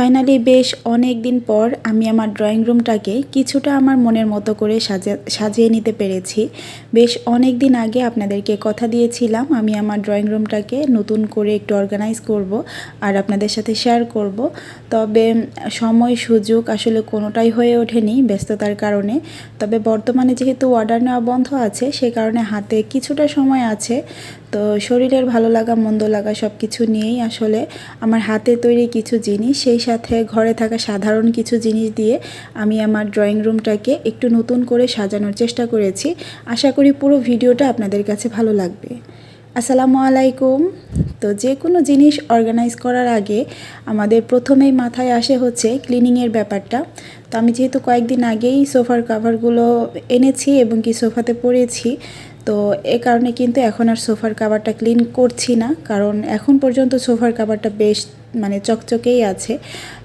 Finally বেশ অনেক দিন পর আমি আমার ড্রয়িং রুমটাকে কিছুটা আমার মনের মতো করে সাজা, সাজিয়ে নিতে পেরেছি। বেশ অনেক দিন আগে আপনাদেরকে কথা দিয়েছিলাম, আমি আমার ড্রয়িং রুমটাকে নতুন করে একটু অর্গানাইজ করব আর আপনাদের সাথে শেয়ার করব। তবে সময়, সুযোগ আসলে কোনোটাই হয়ে ওঠেনি ব্যস্ততার কারণে। তবে বর্তমানে যেহেতু অর্ডার নেওয়া বন্ধ আছে, সে কারণে হাতে কিছুটা সময় আছে। তো শরীরের ভালো লাগা, মন্দ লাগা সব কিছু নিয়েই আসলে আমার হাতে তৈরি কিছু জিনিস, সেই সাথে ঘরে থাকা সাধারণ কিছু জিনিস দিয়ে আমি আমার ড্রয়িং রুমটাকে একটু নতুন করে সাজানোর চেষ্টা করেছি। আশা করি পুরো ভিডিওটা আপনাদের কাছে ভালো লাগবে। আসসালামু আলাইকুম। তো যে কোনো জিনিস অর্গানাইজ করার আগে আমাদের প্রথমেই মাথায় আসে হচ্ছে ক্লিনিংয়ের ব্যাপারটা। তো আমি যেহেতু কয়েকদিন আগেই সোফার কাভারগুলো এনেছি এবং কি সোফাতে পরেছি, তো এ কারণে কিন্তু এখন আর সোফার কাভারটা ক্লিন করছি না। কারণ এখন পর্যন্ত সোফার কাভারটা বেশ মানে চকচকেই আছে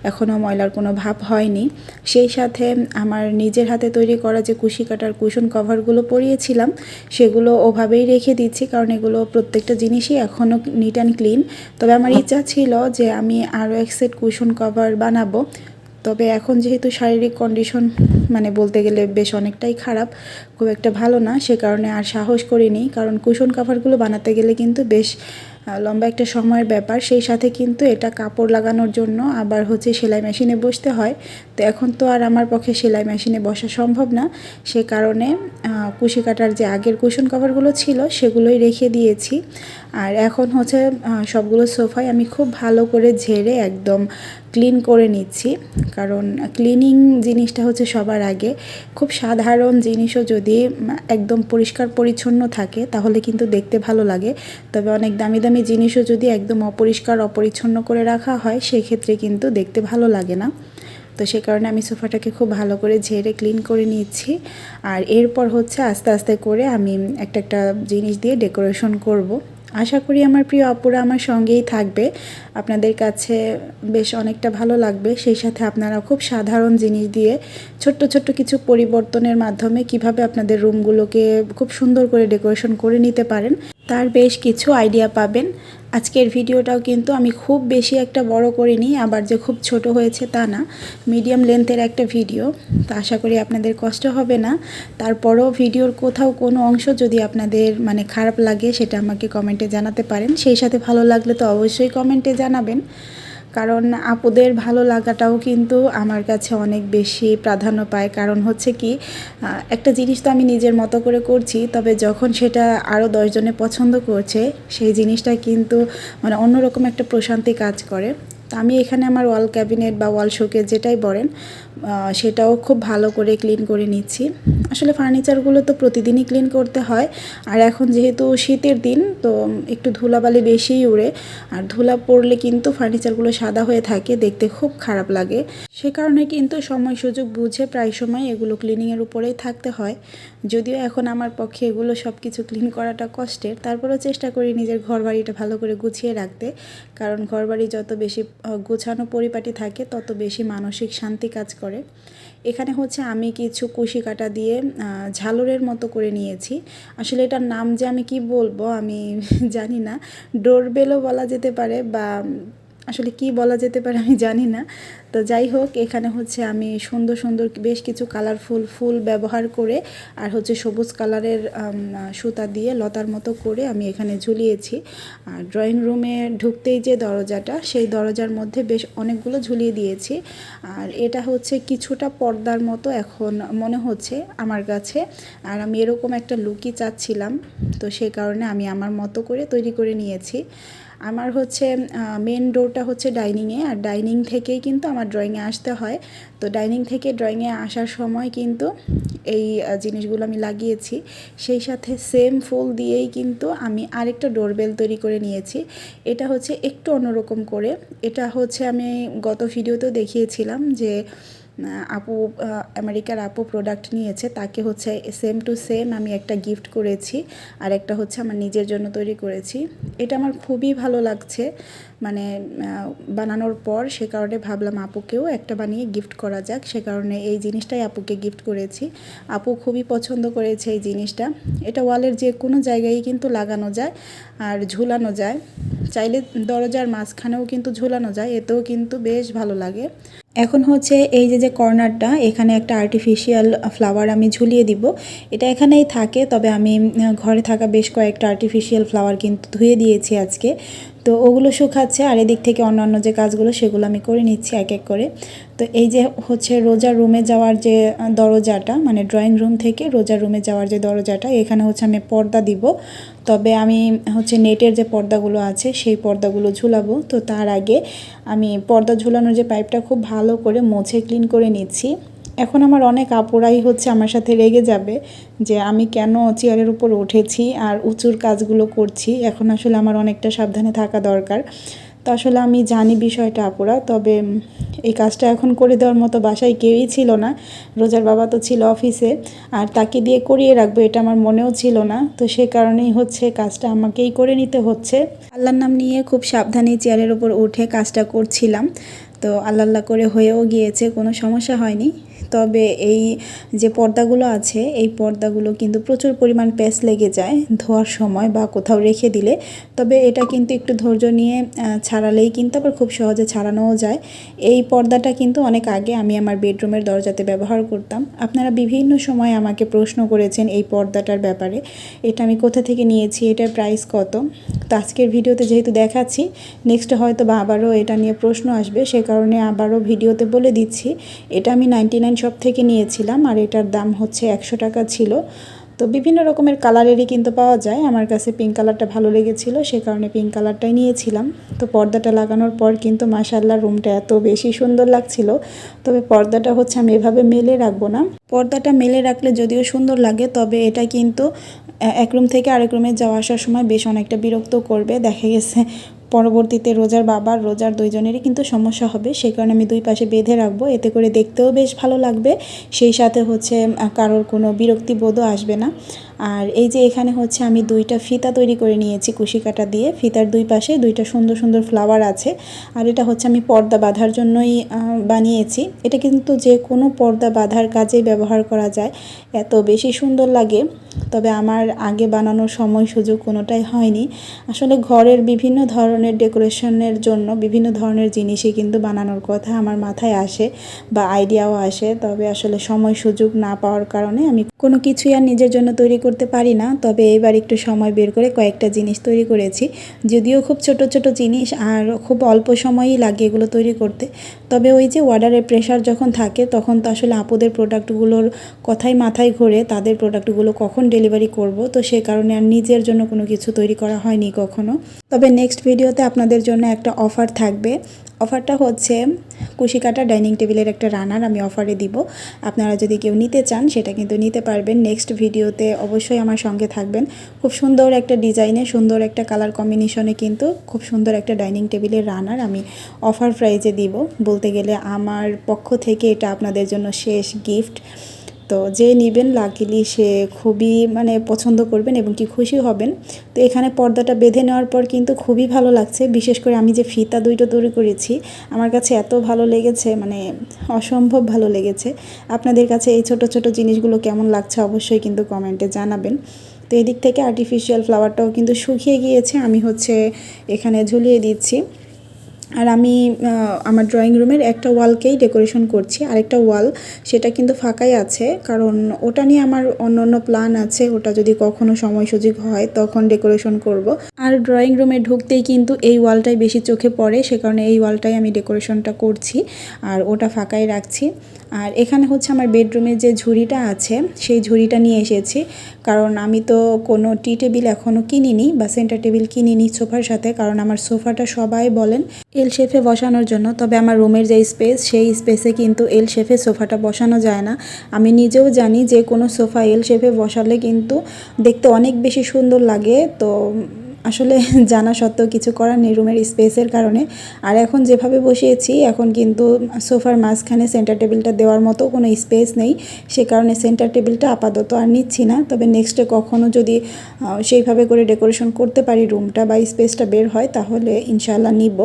এখনও ময়লার কোনো ভাব হয়নি। সেই সাথে আমার নিজের হাতে তৈরি করা যে কুশি কাটার কুশন কভারগুলো পরিয়েছিলাম, সেগুলো ওভাবেই রেখে দিচ্ছি, কারণ এগুলো প্রত্যেকটা জিনিসই এখনও নিট অ্যান্ড ক্লিন তবে আমার ইচ্ছা ছিল যে আমি আরও এক সেট কুশন কভার বানাবো তবে এখন যেহেতু শারীরিক কন্ডিশন মানে বলতে গেলে বেশ অনেকটাই খারাপ, খুব একটা ভালো না, সে কারণে আর সাহস করিনি। কারণ কুশন কাভারগুলো বানাতে গেলে কিন্তু বেশ লম্বা একটা সময়ের ব্যাপার। সেই সাথে কিন্তু এটা কাপড় লাগানোর জন্য আবার হচ্ছে সেলাই মেশিনে বসতে হয়। তো এখন তো আর আমার পক্ষে সেলাই মেশিনে বসা সম্ভব না। সে কারণে কুশি কাটার যে আগের কুশন কভারগুলো ছিল, সেগুলোই রেখে দিয়েছি। আর এখন হচ্ছে সবগুলো সোফায় আমি খুব ভালো করে ঝেড়ে একদম ক্লিন করে নিচ্ছি। কারণ ক্লিনিং জিনিসটা হচ্ছে সবার আগে। খুব সাধারণ জিনিসও যদি একদম পরিষ্কার পরিচ্ছন্ন থাকে, তাহলে কিন্তু দেখতে ভালো লাগে। তবে অনেক দামি দামি জিনিসও যদি একদম অপরিষ্কার, অপরিচ্ছন্ন করে রাখা হয়, সেক্ষেত্রে কিন্তু দেখতে ভালো লাগে না। তো সে কারণে আমি সোফাটাকে খুব ভালো করে ঝেড়ে ক্লিন করে নিচ্ছি। আর এরপর হচ্ছে আস্তে আস্তে করে আমি একটা একটা জিনিস দিয়ে ডেকোরেশন করব। আশা করি আমার প্রিয় আপুরা আমার সঙ্গেই থাকবে। আপনাদের কাছে বেশ অনেকটা ভালো লাগবে। সেই সাথে আপনারা খুব সাধারণ জিনিস দিয়ে ছোট্ট ছোট্ট কিছু পরিবর্তনের মাধ্যমে কীভাবে আপনাদের রুমগুলোকে খুব সুন্দর করে ডেকোরেশন করে নিতে পারেন, তার বেশ কিছু আইডিয়া পাবেন। আজকের ভিডিওটাও কিন্তু আমি খুব বেশি একটা বড় করিনি, আবার যে খুব ছোট হয়েছে তা না। মিডিয়াম লেন্থের একটা ভিডিও, তো আশা করি আপনাদের কষ্ট হবে না। তারপরও ভিডিওর কোথাও কোনো অংশ যদি আপনাদের মানে খারাপ লাগে, সেটা আমাকে কমেন্টে জানাতে পারেন। সেই সাথে ভালো লাগলে তো অবশ্যই কমেন্টে জানাবেন। কারণ আপুদের ভালো লাগাটাও কিন্তু আমার কাছে অনেক বেশি প্রাধান্য পায়। কারণ হচ্ছে কি একটা জিনিস তো আমি নিজের মতো করে করছি, তবে যখন সেটা আরও দশজনে পছন্দ করছে, সেই জিনিসটা কিন্তু মানে অন্যরকম একটা প্রশান্তি কাজ করে। আমি এখানে আমার ওয়াল ক্যাবিনেট বা ওয়াল শোকে যেটাই বলেন সেটাও খুব ভালো করে ক্লিন করে নিচ্ছি। আসলে ফার্নিচারগুলো তো প্রতিদিনই ক্লিন করতে হয়, আর এখন যেহেতু শীতের দিন, তো একটু ধুলাবালি বেশিই উড়ে, আর ধুলা পড়লে কিন্তু ফার্নিচারগুলো সাদা হয়ে থাকে, দেখতে খুব খারাপ লাগে। সে কারণে কিন্তু সময় সুযোগ বুঝে প্রায় সময় এগুলো ক্লিনিংয়ের উপরেই থাকতে হয়। যদিও এখন আমার পক্ষে এগুলো সব কিছু ক্লিন করাটা কষ্টের, তারপরেও চেষ্টা করি নিজের ঘর বাড়িটা ভালো করে গুছিয়ে রাখতে। কারণ ঘর বাড়ি যত বেশি গোছানো পরিপাটি থাকে, তত বেশি মানসিক শান্তি কাজ করে। এখানে হচ্ছে আমি কিছু কুশি কাটা দিয়ে ঝালরের মতো করে নিয়েছি। আসলে এটার নাম যে আমি কি বলব আমি জানি না। ডোরবেলও বলা যেতে পারে বা আসলে কি বলা যেতে পারে আমি জানি না। তো যাই হোক, এখানে হচ্ছে আমি সুন্দর সুন্দর বেশ কিছু কালারফুল ফুল ব্যবহার করে আর হচ্ছে সবুজ কালারের সুতা দিয়ে লতার মতো করে আমি এখানে ঝুলিয়েছি। আর ড্রয়িং রুমে ঢুকতেই যে দরজাটা, সেই দরজার মধ্যে বেশ অনেকগুলো ঝুলিয়ে দিয়েছি। আর এটা হচ্ছে কিছুটা পর্দার মতো এখন মনে হচ্ছে আমার কাছে। আর আমি এরকম একটা লুকই চাচ্ছিলাম, তো সেই কারণে আমি আমার মতো করে তৈরি করে নিয়েছি। আমার হচ্ছে মেন ডোরটা হচ্ছে ডাইনিংয়ে আর ডাইনিং থেকেই কিন্তু আমার ড্রয়িংয়ে আসতে হয়। তো ডাইনিং থেকে ড্রয়িংয়ে আসার সময় কিন্তু এই জিনিসগুলো আমি লাগিয়েছি। সেই সাথে সেম ফুল দিয়েই কিন্তু আমি আরেকটা ডোরবেল তৈরি করে নিয়েছি। এটা হচ্ছে একটু অন্যরকম করে। এটা হচ্ছে আমি গত ভিডিওতেও দেখিয়েছিলাম যে আপু আমেরিকার আপু প্রোডাক্ট নিয়েছে, তাকে হচ্ছে সেম টু সেম আমি একটা গিফট করেছি, আর একটা হচ্ছে আমার নিজের জন্য তৈরি করেছি। এটা আমার খুবই ভালো লাগছে। মানে বানানোর পর সে কারণে ভাবলাম আপুকেও একটা বানিয়ে গিফট করা যাক। সে কারণে এই জিনিসটাই আপুকে গিফট করেছি। আপু খুবই পছন্দ করেছে এই জিনিসটা। এটা ওয়ালের যে কোনো জায়গায় কিন্তু লাগানো যায় আর ঝুলানো যায়। চাইলে দরজার মাঝখানেও কিন্তু ঝুলানো যায়, এতেও কিন্তু বেশ ভালো লাগে। এখন হচ্ছে এই যে যে কর্নারটা, এখানে একটা আর্টিফিশিয়াল ফ্লাওয়ার আমি ঝুলিয়ে দিব। এটা এখানেই থাকে, তবে আমি ঘরে থাকা বেশ কয়েকটা আর্টিফিশিয়াল ফ্লাওয়ার কিন্তু ধুয়ে দিয়েছি আজকে। তো ওগুলো শুকাচ্ছে আর এদিক থেকে অন্যান্য যে কাজগুলো সেগুলো আমি করে নিচ্ছি এক এক করে। তো এই যে হচ্ছে রোজা রুমে যাওয়ার যে দরজাটা মানে ড্রয়িং রুম থেকে রোজা রুমে যাওয়ার যে দরজাটা, এখানে হচ্ছে আমি পর্দা দিব। তবে আমি হচ্ছে নেটের যে পর্দাগুলো আছে সেই পর্দাগুলো ঝুলাবো। তো তার আগে আমি পর্দা ঝুলানোর যে পাইপটা খুব ভালো করে মুছে ক্লিন করে নিচ্ছি। এখন আমার অনেক আপুরাই হচ্ছে আমার সাথে রেগে যাবে যে আমি কেন চেয়ারের উপর উঠেছি আর উঁচুর কাজগুলো করছি। এখন আসলে আমার অনেকটা সাবধানে থাকা দরকার। তো আসলে আমি জানি বিষয়টা আপুরা, তবে এই কাজটা এখন করে দেওয়ার মতো বাসায় কেউই ছিল না। রোজার বাবা তো ছিল অফিসে, আর তাকে দিয়ে করিয়ে রাখব এটা আমার মনেও ছিল না। তো সে কারণেই হচ্ছে কাজটা আমাকেই করে নিতে হচ্ছে। আল্লাহর নাম নিয়ে খুব সাবধানে চেয়ারের উপর উঠে কাজটা করছিলাম। তো আল্লাহ আল্লাহ করে হয়েও গিয়েছে, কোনো সমস্যা হয়নি। তবে এই যে পর্দাগুলো আছে, এই পর্দাগুলো কিন্তু প্রচুর পরিমাণ প্যাচ লেগে যায় ধোয়ার সময় বা কোথাও রেখে দিলে। তবে এটা কিন্তু একটু ধৈর্য নিয়ে ছাড়ালেই কিন্তু আবার খুব সহজে ছাড়ানোও যায়। এই পর্দাটা কিন্তু অনেক আগে আমি আমার বেডরুমের দরজাতে ব্যবহার করতাম। আপনারা বিভিন্ন সময় আমাকে প্রশ্ন করেছেন এই পর্দাটার ব্যাপারে, এটা আমি কোথা থেকে নিয়েছি, এটার প্রাইস কত? তো আজকের ভিডিওতে যেহেতু দেখাচ্ছি, নেক্সট হয়তো বা আবারও এটা নিয়ে প্রশ্ন আসবে, সে কারণে আবারও ভিডিওতে বলে দিচ্ছি, এটা আমি নাইনটি নাইন শপ থেকে নিয়েছিলাম আর এটার দাম হচ্ছে একশো টাকা ছিল। তো বিভিন্ন রকমের কালারেরই কিন্তু পাওয়া যায়। আমার কাছে পিঙ্ক কালারটা ভালো লেগেছিল, সে কারণে পিঙ্ক কালারটাই নিয়েছিলাম। তো পর্দাটা লাগানোর পর কিন্তু মাশাল্লাহ রুমটা এত বেশি সুন্দর লাগছিল। তবে পর্দাটা হচ্ছে আমি এভাবে মেলে রাখব না। পর্দাটা মেলে রাখলে যদিও সুন্দর লাগে, তবে এটা কিন্তু এক রুম থেকে আরেক রুমে যাওয়া আসার সময় বেশ অনেকটা বিরক্ত করবে। দেখা গেছে পরবর্তীতে রোজার বাবার রোজার দুইজনেরই কিন্তু সমস্যা হবে। সেই কারণে আমি দুই পাশে বেঁধে রাখব। এতে করে দেখতেও বেশ ভালো লাগবে। সেই সাথে হচ্ছে কারোর কোনো বিরক্তিবোধও আসবে না। আর এই যে এখানে হচ্ছে আমি দুইটা ফিতা তৈরি করে নিয়েছি কুশি কাটা দিয়ে। ফিতার দুই পাশে দুইটা সুন্দর সুন্দর ফ্লাওয়ার আছে। আর এটা হচ্ছে আমি পর্দা বাঁধার জন্যই বানিয়েছি। এটা কিন্তু যে কোনো পর্দা বাঁধার কাজেই ব্যবহার করা যায়। এত বেশি সুন্দর লাগে, তবে আমার আগে বানানোর সময় সুযোগ কোনোটাই হয়নি। আসলে ঘরের বিভিন্ন ধরনের ডেকোরেশনের জন্য বিভিন্ন ধরনের জিনিসই কিন্তু বানানোর কথা আমার মাথায় আসে বা আইডিয়াও আসে। তবে আসলে সময় সুযোগ না পাওয়ার কারণে আমি কোনো কিছুই আর নিজের জন্য তৈরি করতে পারি না, তবে এবার একটু সময় বের করে কয়েকটা জিনিস তৈরি করেছি। যদিও খুব ছোট ছোট জিনিস আর খুব অল্প সময়ই লাগে এগুলো তৈরি করতে। তবে ওই যে অর্ডারের প্রেশার যখন থাকে, তখন তো আসলে আপুদের প্রোডাক্টগুলোর কথাই মাথায় ঘোরে, তাদের প্রোডাক্টগুলো কখন ডেলিভারি করব? তো সে কারণে আর নিজের জন্য কোনো কিছু তৈরি করা হয়নি কখনো। তবে নেক্সট ভিডিওতে আপনাদের জন্য একটা অফার থাকবে। অফারটা হচ্ছে কুশি কাটা ডাইনিং টেবিলের একটা রানার, আমি অফারে দিব। আপনারা যদি কেউ নিতে চান, সেটা কিন্তু নিতে পারবেন। নেক্সট ভিডিওতে অবশ্যই আমার সঙ্গে থাকবেন। খুব সুন্দর একটা ডিজাইনে, সুন্দর একটা কালার কম্বিনেশনে কিন্তু খুব সুন্দর একটা ডাইনিং টেবিলের রানার আমি অফার প্রাইজে দিব। বলতে গেলে আমার পক্ষ থেকে এটা আপনাদের জন্য শেষ গিফট। তো যে নেবেন লাকিলি সে খুবই মানে পছন্দ করবেন এবং কি খুশি হবেন। তো এখানে পর্দাটা বেঁধে নেওয়ার পর কিন্তু খুবই ভালো লাগছে। বিশেষ করে আমি যে ফিতা দুইটা তৈরি করেছি, আমার কাছে এত ভালো লেগেছে মানে অসম্ভব ভালো লেগেছে। আপনাদের কাছে এই ছোট ছোট জিনিসগুলো কেমন লাগছে অবশ্যই কিন্তু কমেন্টে জানাবেন। তো এদিক থেকে আর্টিফিশিয়াল ফ্লাওয়ারটাও কিন্তু শুকিয়ে গিয়েছে। আমি হচ্ছে এখানে ঝুলিয়ে দিচ্ছি। আর আমি আমার ড্রয়িং রুমের একটা ওয়ালকেই ডেকোরেশন করছি। আরেকটা ওয়াল সেটা কিন্তু ফাঁকাই আছে, কারণ ওটা নিয়ে আমার অন্য অন্য প্ল্যান আছে, ওটা যদি কখনো সময় সুযোগ হয়, তখন ডেকোরেশন করব। আর ড্রয়িং রুমে ঢুকতেই কিন্তু এই ওয়ালটাই বেশি চোখে পড়ে, সে কারণে এই ওয়ালটাই আমি ডেকোরেশনটা করছি, আর ওটা ফাঁকাই রাখছি। আর এখানে হচ্ছে আমার বেডরুমের যে ঝুড়িটা আছে, সেই ঝুড়িটা নিয়ে এসেছি। কারণ আমি তো কোনো টি টেবিল এখনও কিনিনি বা সেন্টার টেবিল কিনিনি সোফার সাথে, কারণ আমার সোফাটা সবাই বলেন এল শেফে বসানোর জন্য। তবে আমার রুমের যে স্পেস, সেই স্পেসে কিন্তু এল শেফে সোফাটা বসানো যায় না। আমি নিজেও জানি যে কোনো সোফা এল শেফে বসালে কিন্তু দেখতে অনেক বেশি সুন্দর লাগে। তো আসলে জানা সত্ত্বেও কিছু করার নেই রুমের স্পেসের কারণে। আর এখন যেভাবে বসিয়েছি, এখন কিন্তু সোফার মাঝখানে সেন্টার টেবিলটা দেওয়ার মতো কোনো স্পেস নেই। সে কারণে সেন্টার টেবিলটা আপাতত আর নিচ্ছি না। তবে নেক্সটে কখনও যদি সেইভাবে করে ডেকোরেশন করতে পারি রুমটা বা স্পেসটা বের হয়, তাহলে ইনশাল্লাহ নিব।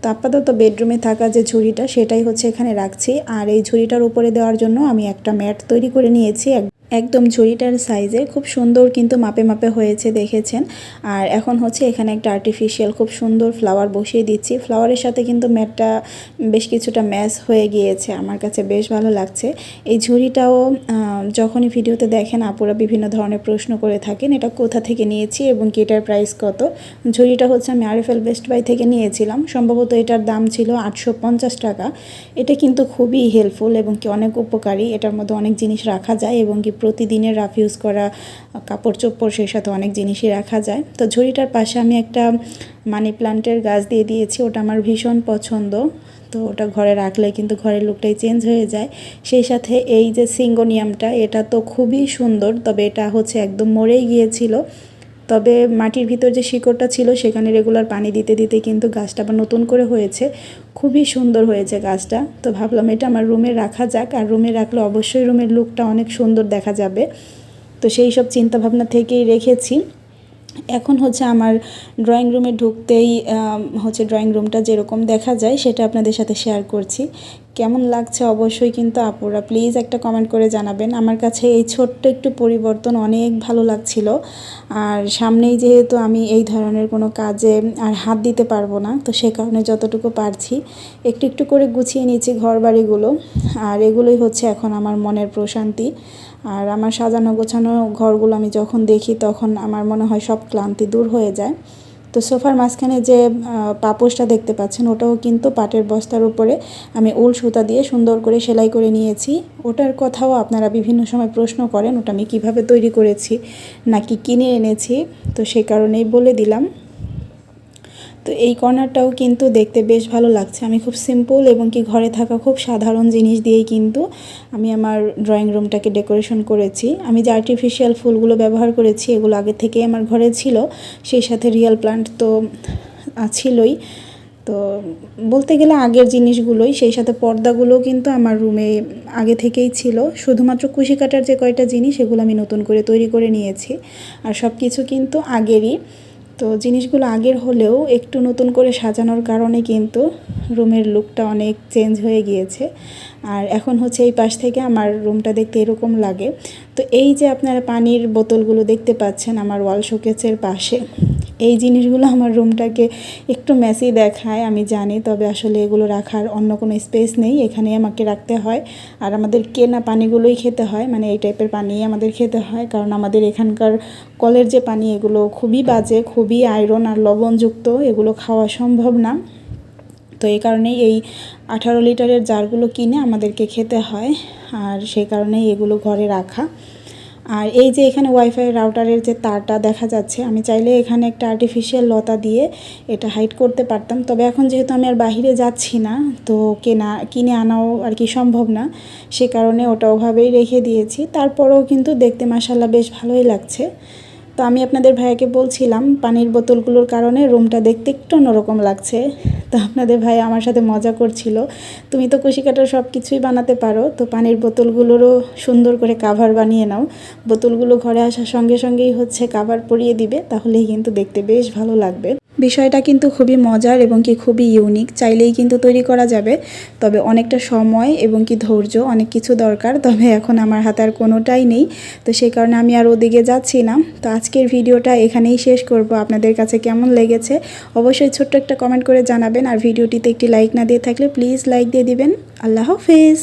তো আপাতত বেডরুমে থাকা যে ঝুড়িটা, সেটাই হচ্ছে এখানে রাখছি। আর এই ঝুড়িটার উপরে দেওয়ার জন্য আমি একটা ম্যাট তৈরি করে নিয়েছি। একদম ঝুড়িটার সাইজে খুব সুন্দর কিন্তু মাপে মাপে হয়েছে দেখেছেন। আর এখন হচ্ছে এখানে একটা আর্টিফিশিয়াল খুব সুন্দর ফ্লাওয়ার বসিয়ে দিচ্ছি। ফ্লাওয়ারের সাথে কিন্তু ম্যাটটা বেশ কিছুটা ম্যাচ হয়ে গিয়েছে, আমার কাছে বেশ ভালো লাগছে। এই ঝুড়িটাও যখনই ভিডিওতে দেখেন আপুরা বিভিন্ন ধরনের প্রশ্ন করে থাকেন, এটা কোথা থেকে নিয়েছি এবং কি এটার প্রাইস কত? ঝুড়িটা হচ্ছে আমি আরএফএল বেস্ট বাই থেকে নিয়েছিলাম। সম্ভবত এটার দাম ছিল আটশো পঞ্চাশ টাকা। এটা কিন্তু খুবই হেল্পফুল এবং কি অনেক উপকারী। এটার মধ্যে অনেক জিনিস রাখা যায় এবং কি প্রতিদিনের রাফ ইউজ করা কাপড় চোপড় সেই সাথে অনেক জিনিসই রাখা যায়। তো ঝুড়িটার পাশে আমি একটা মানি প্লান্টের গাছ দিয়ে দিয়েছি, ওটা আমার ভীষণ পছন্দ। তো ওটা ঘরে রাখলে কিন্তু ঘরের লুকটাই চেঞ্জ হয়ে যায়। সেই সাথে এই যে সিঙ্গোনিয়ামটা, এটা তো খুবই সুন্দর, তবে এটা হচ্ছে একদম মরেই গিয়েছিল। তবে মাটির ভিতর যে শিকড়টা ছিল, সেখানে রেগুলার পানি দিতে দিতে কিন্তু গাছটা আবার নতুন করে হয়েছে। খুবই সুন্দর হয়েছে গাছটা। তো ভাবলাম এটা আমার রুমে রাখা যাক। আর রুমে রাখলে অবশ্যই রুমের লুকটা অনেক সুন্দর দেখা যাবে। তো সেই সব চিন্তাভাবনা থেকেই রেখেছি। এখন হচ্ছে আমার ড্রয়িং রুমে ঢুকতেই হচ্ছে ড্রয়িং রুমটা যেরকম দেখা যায়, সেটা আপনাদের সাথে শেয়ার করছি। কেমন লাগছে অবশ্যই কিন্তু আপুরা প্লিজ একটা কমেন্ট করে জানাবেন। আমার কাছে এই ছোট্ট একটু পরিবর্তন অনেক ভালো লাগছিল। আর সামনেই যেহেতু আমি এই ধরনের কোনো কাজে আর হাত দিতে পারব না, তো সে কারণে যতটুকু পারছি একটু একটু করে গুছিয়ে নিয়েছি ঘর বাড়িগুলো আর এগুলোই হচ্ছে এখন আমার মনের প্রশান্তি। আর আমার সাজানো গোছানো ঘরগুলো আমি যখন দেখি তখন আমার মনে হয় সব ক্লান্তি দূর হয়ে যায়। তো সোফার মাঝখানে যে পাপোশটা দেখতে পাচ্ছেন, ওটাও কিন্তু পাটের বস্তার উপরে আমি উল সুতা দিয়ে সুন্দর করে সেলাই করে নিয়েছি। ওটার কথাও আপনারা বিভিন্ন সময় প্রশ্ন করেন, ওটা আমি কীভাবে তৈরি করেছি নাকি কিনে এনেছি, তো সে কারণেই বলে দিলাম। তো এই কর্নারটাও কিন্তু দেখতে বেশ ভালো লাগছে। আমি খুব সিম্পল এবং কি ঘরে থাকা খুব সাধারণ জিনিস দিয়েই কিন্তু আমি আমার ড্রয়িং রুমটাকে ডেকোরেশন করেছি। আমি যে আর্টিফিশিয়াল ফুলগুলো ব্যবহার করেছি, এগুলো আগে থেকেই আমার ঘরে ছিল। সেই সাথে রিয়েল প্লান্ট তো ছিলই তো বলতে গেলে আগের জিনিসগুলোই, সেই সাথে পর্দাগুলোও কিন্তু আমার রুমে আগে থেকেই ছিল। শুধুমাত্র কুশি কাটার যে কয়টা জিনিস, এগুলো আমি নতুন করে তৈরি করে নিয়েছি। আর সব কিছু কিন্তু আগেরই। তো জিনিসগুলো আগের হলেও একটু নতুন করে সাজানোর কারণে কিন্তু রুমের লুকটা অনেক চেঞ্জ হয়ে গিয়েছে। আর এখন হচ্ছে এই পাশ থেকে আমার রুমটা দেখতে এরকম লাগে। তো এই যে আপনারা পানির বোতলগুলো দেখতে পাচ্ছেন আমার ওয়াল শোকেসের পাশে, এই জিনিসগুলো আমার রুমটাকে একটু মেসি দেখায়, আমি জানি, তবে আসলে এগুলো রাখার অন্য কোনো স্পেস নেই, এখানেই আমাকে রাখতে হয়। আর আমাদের কেনা পানিগুলোই খেতে হয় মানে এই টাইপের পানি আমাদের খেতে হয়, কারণ আমাদের এখানকার কলের যে পানি, এগুলো খুবই বাজে, খুবই আয়রন আর লবণযুক্ত, এগুলো খাওয়া সম্ভব না। এই কারণেই এই আঠারো লিটারের জারগুলো কিনে আমাদেরকে খেতে হয়। আর সেই কারণেই এগুলো ঘরে রাখা। আর এই যে এখানে ওয়াইফাই রাউটারের যে তারটা দেখা যাচ্ছে, আমি চাইলে এখানে একটা আর্টিফিশিয়াল লতা দিয়ে এটা হাইড করতে পারতাম। তবে এখন যেহেতু আমি আর বাহিরে যাচ্ছি না, তো কেনা, কিনে আনাও আর কি সম্ভব না। সে কারণে ওটা ওভাবেই রেখে দিয়েছি। তারপরেও কিন্তু দেখতে মাসাল্লাহ বেশ ভালোই লাগছে। তো আমি আপনাদের ভাইয়াকে বলছিলাম, পানির বোতলগুলোর কারণে রুমটা দেখতে একটু অন্যরকম লাগছে। তো আপনাদের ভাই আমার সাথে মজা করছিল। তুমি তো কুশি কাটার সব কিছুই বানাতে পারো, তো পানির বোতলগুলোরও সুন্দর করে কাভার বানিয়ে নাও। বোতলগুলো ঘরে আসার সঙ্গে সঙ্গেই হচ্ছে কাভার পরিয়ে দিবে, তাহলেই কিন্তু দেখতে বেশ ভালো লাগবে। বিষয়টা কিন্তু খুবই মজার এবং কি খুবই ইউনিক চাইলেই কিন্তু তৈরি করা যাবে, তবে অনেকটা সময় এবং কি ধৈর্য অনেক কিছু দরকার, তবে এখন আমার হাতে আর কোনোটাই নেই। তো সেই কারণে আমি আর ওদিকে যাচ্ছি না। তো আজকের ভিডিওটা এখানেই শেষ করব। আপনাদের কাছে কেমন লেগেছে অবশ্যই ছোট্ট একটা কমেন্ট করে জানাবেন। আর ভিডিওটিতে একটি লাইক না দিয়ে থাকলে প্লিজ লাইক দিয়ে দিবেন। আল্লাহ হাফেজ।